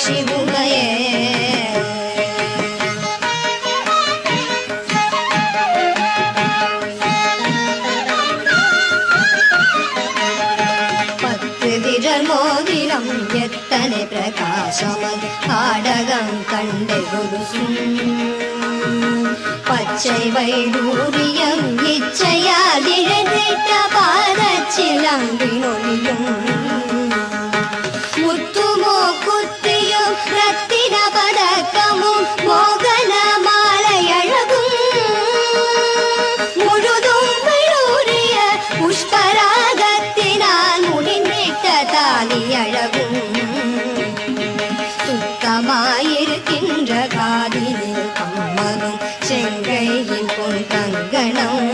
சிதுமையே பத்து திடர் மோதிரம் எத்தனை பிரகாசமன் ஆடகம் கண்டை ஒரு பச்சை வைடூரியம் இச்சையால் இழந்திட்ட பாதச்சிலம்பினொழியும் ரத்தின பதக்கமும் மோகன மாலை அழகும். முழுதும் விளூரிய புஷ்பராகத்தினால் முடிந்திட்ட தாலி அழகும். சுத்தமாயிருக்கின்ற காதிலே கம்மனும் செங்கையின் பொன் தங்கணம்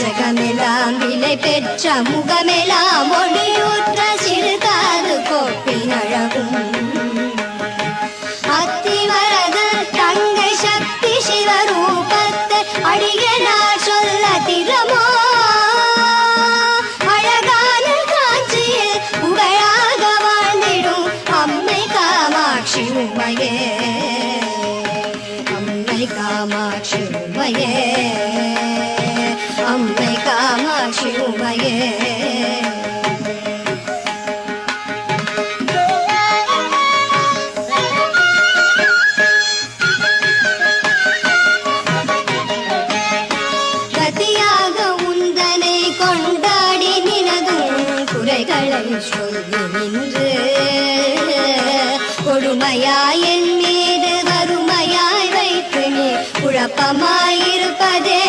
ஜகமெல்லாம் பெற்ற முக कामाक्षि उमये अम्बै कामाक्षि उमये விருப்பமாயிருப்பதே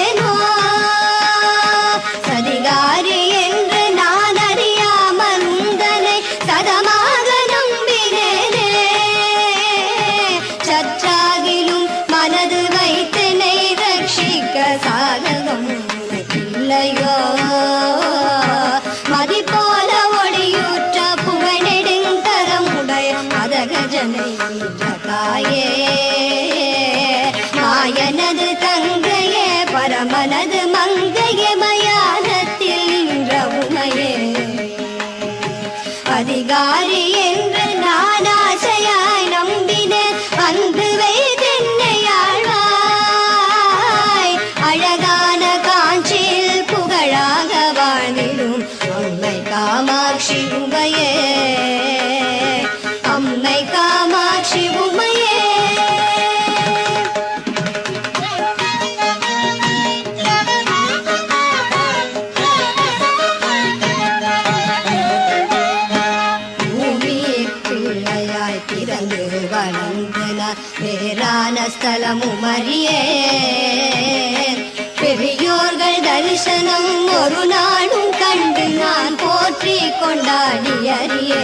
பெரியோர்கள் தரிசனம் ஒரு நாளும் கண்டு நான் போற்றி கொண்டாடியறியே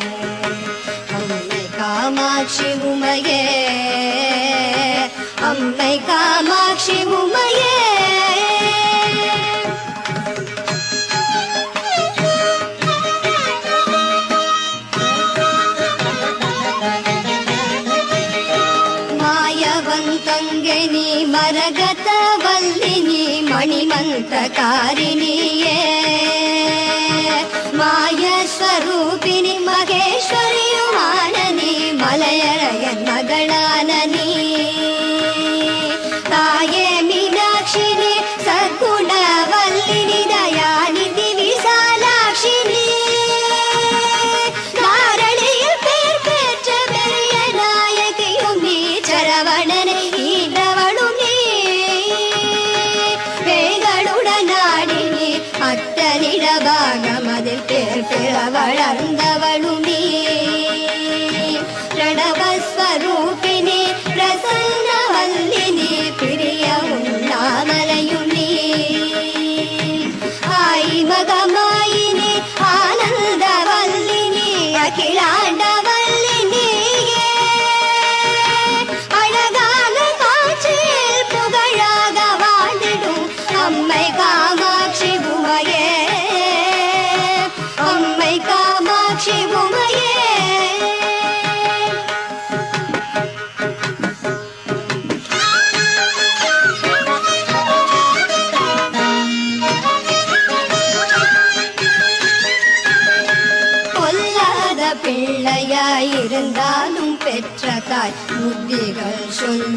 காமாட்சி உமையே அம்மை காமாட்சி உமையே. மாயவன் மரகத வல்லினி மணிமந்த காரிணியே. மலதாக மதில் கேட்டு வளர்ந்தவள்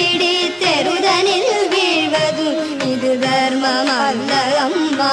பிடித்தெருதனில் வீழ்வதும் இது தர்மம் அல்ல அம்மா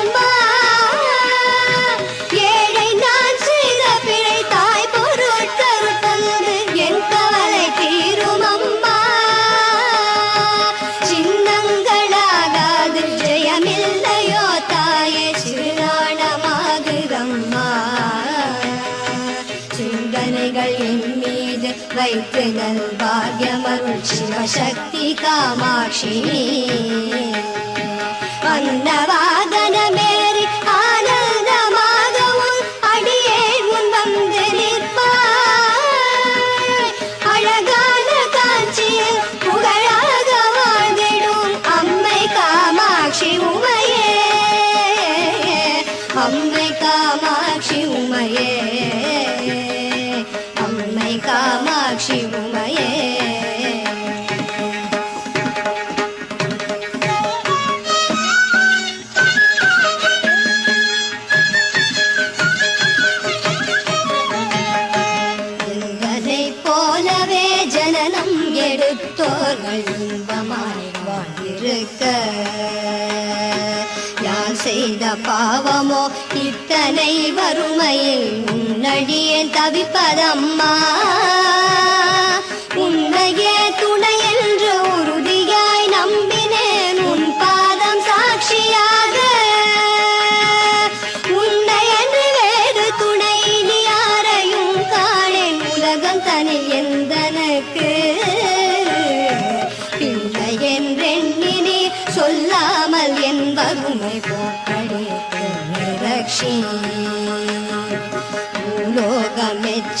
शिवशक्ति कामाक्षिणी। अन्न இன்பமாய் இன்பமாய் வாழ்ந்திருக்க யான் செய்த பாவமோ இத்தனை வறுமையில் உன்னடியே தவிப்பதம்மா.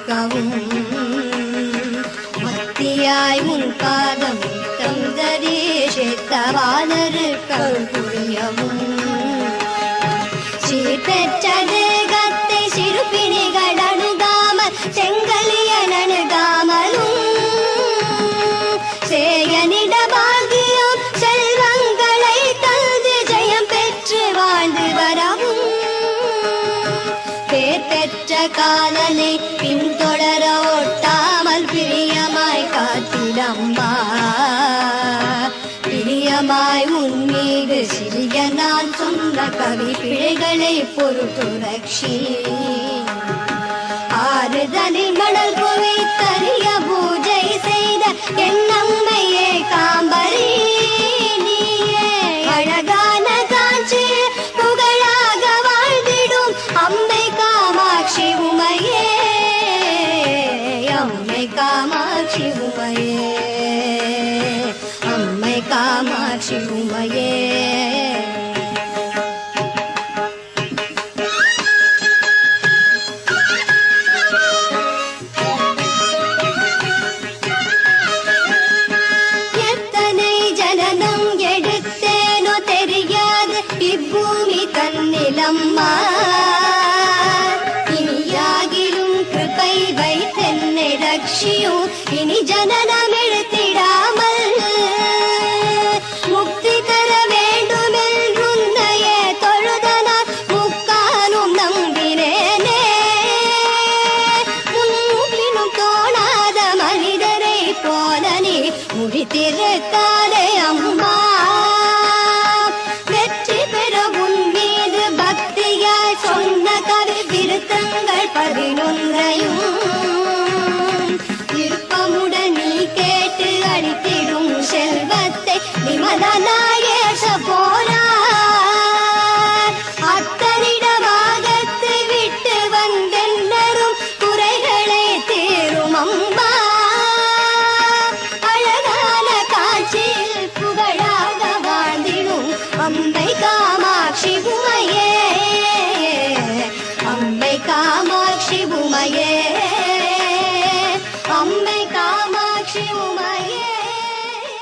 நிற்கவும் மத்தியாய் முன் பாதம் தந்தரே சேத்தவானருக்கவும் ஆசைகளை பொருட்டுரட்சி ஆறுதனை மணல் குவித்தறிய பூஜை செய்த என் அம்மையே காம்பரி. அழகான காட்சி புகழாக வாழ்ந்திடும் அம்மை காமாட்சி உமையே. அம்மை காமாட்சி உமையே. அம்மை காமாட்சி உமையே. இனி ஜனனம் எடுத்திடாமல்